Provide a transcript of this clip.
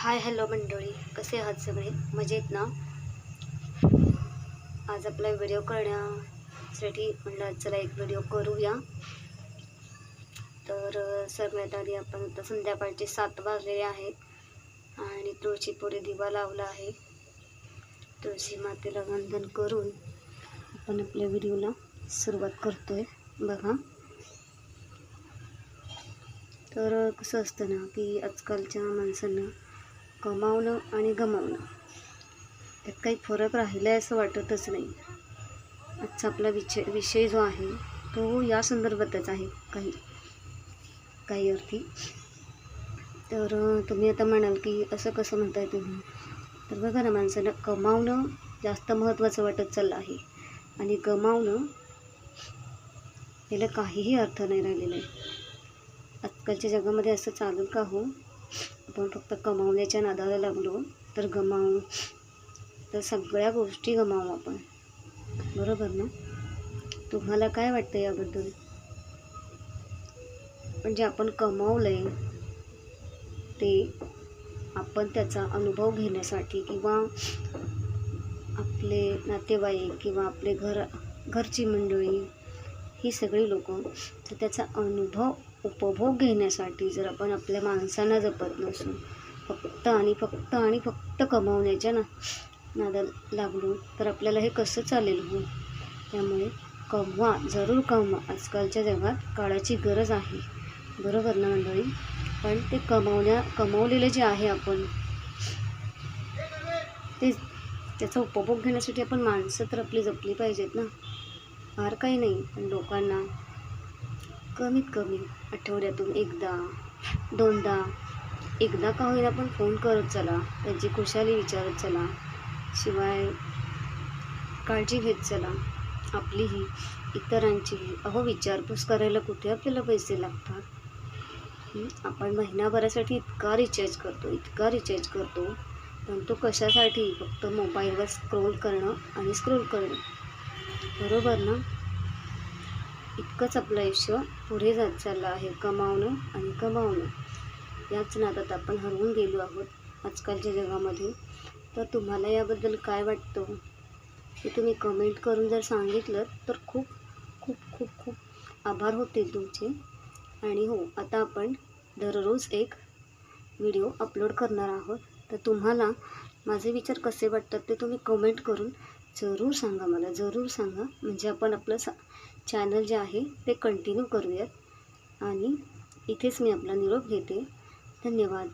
Hi hello मंडळी. कसे आहात सगळे? मजेत ना? आज आपला व्हिडिओ करण्यासाठी म्हणलं चला एक व्हिडिओ करूया. तर अ, सगळ्यात आधी आपण आता संध्याकाळचे सात वाजलेले आहेत आणि तुळशीपुरी दिवा लावला आहे. तुळशी मातेला वंदन करून आपण आपल्या व्हिडिओला सुरुवात करतो आहे बघा. तर कसं असतं ना की आजकालच्या माणसांना कमावणं आणि गमावणं. त्यात काही फरक राहिला आहे असं वाटतच नाही. आजचा आपला विषय विषय जो आहे तो या संदर्भातच आहे काही काही अर्थी. तर तुम्ही आता म्हणाल की असं कसं म्हणताय तुम्ही? तर बघा ना माणसानं कमावणं जास्त महत्त्वाचं वाटत चाललं आहे. आणि गमावणं याला काहीही अर्थ नाही राहिलेला आहे. आजकालच्या जगामध्ये असं चालेल का हो? आपण फक्त कमावण्याच्या नादाला लागलो तर गमावू. तर सगळ्या गोष्टी गमावू आपण. बरोबर ना? तुम्हाला काय वाटतं याबद्दल? म्हणजे आपण कमावलं आहे ते आपण त्याचा अनुभव घेण्यासाठी किंवा आपले नातेवाईक किंवा आपले घर घरची मंडळी ही सगळी लोक तर त्याचा अनुभव उपभोग घेण्यासाठी जर आपण आपल्या माणसांना जपत नसू फक्त आणि फक्त आणि फक्त कमावण्याच्या ना नादा लागलो तर आपल्याला हे कसं चालेल हो? त्यामुळे कमवा जरूर कमवा. आजकालच्या जगात काळाची गरज आहे. बरोबर ना मंडळी? पण ते कमावण्या कमावलेलं जे आहे आपण ते त्याचा उपभोग घेण्यासाठी आपण माणसं तर आपली जपली पाहिजेत ना? फार काही नाही. पण लोकांना कमीत कमी आठवड्यातून एकदा दोनदा एकदा का होईल आपण फोन करत चला. त्यांची खुशाली विचारत चला. शिवाय काळजी घेत चला. आपलीही इतरांचीही. अहो विचारपूस करायला कुठे आपल्याला पैसे लागतात? आपण महिनाभरासाठी इतका रिचार्ज करतो इतका रिचार्ज करतो. पण तो कशासाठी? फक्त मोबाईलवर स्क्रोल करणं आणि स्क्रोल करणं. बरोबर ना? इतकंच आपलं आयुष्य पुढे जात चाललं आहे कमावणं आणि कमावणं. याच नादात आपण हरवून गेलो आहोत आजकालच्या जगामध्ये. तर तुम्हाला याबद्दल काय वाटतं? ते तुम्ही कमेंट करून जर सांगितलं तर खूप खूप खूप खूप आभार होतील तुमचे. आणि हो आता आपण दररोज एक व्हिडिओ अपलोड करणार आहोत. तर तुम्हाला माझे विचार कसे वाटतात ते तुम्ही कमेंट करून जरूर सांगा मला जरूर सांगा. म्हणजे आपण आपलं सा चॅनल जे आहे ते कंटिन्यू करूयात. आणि इथेच मी आपला निरोप घेते. धन्यवाद.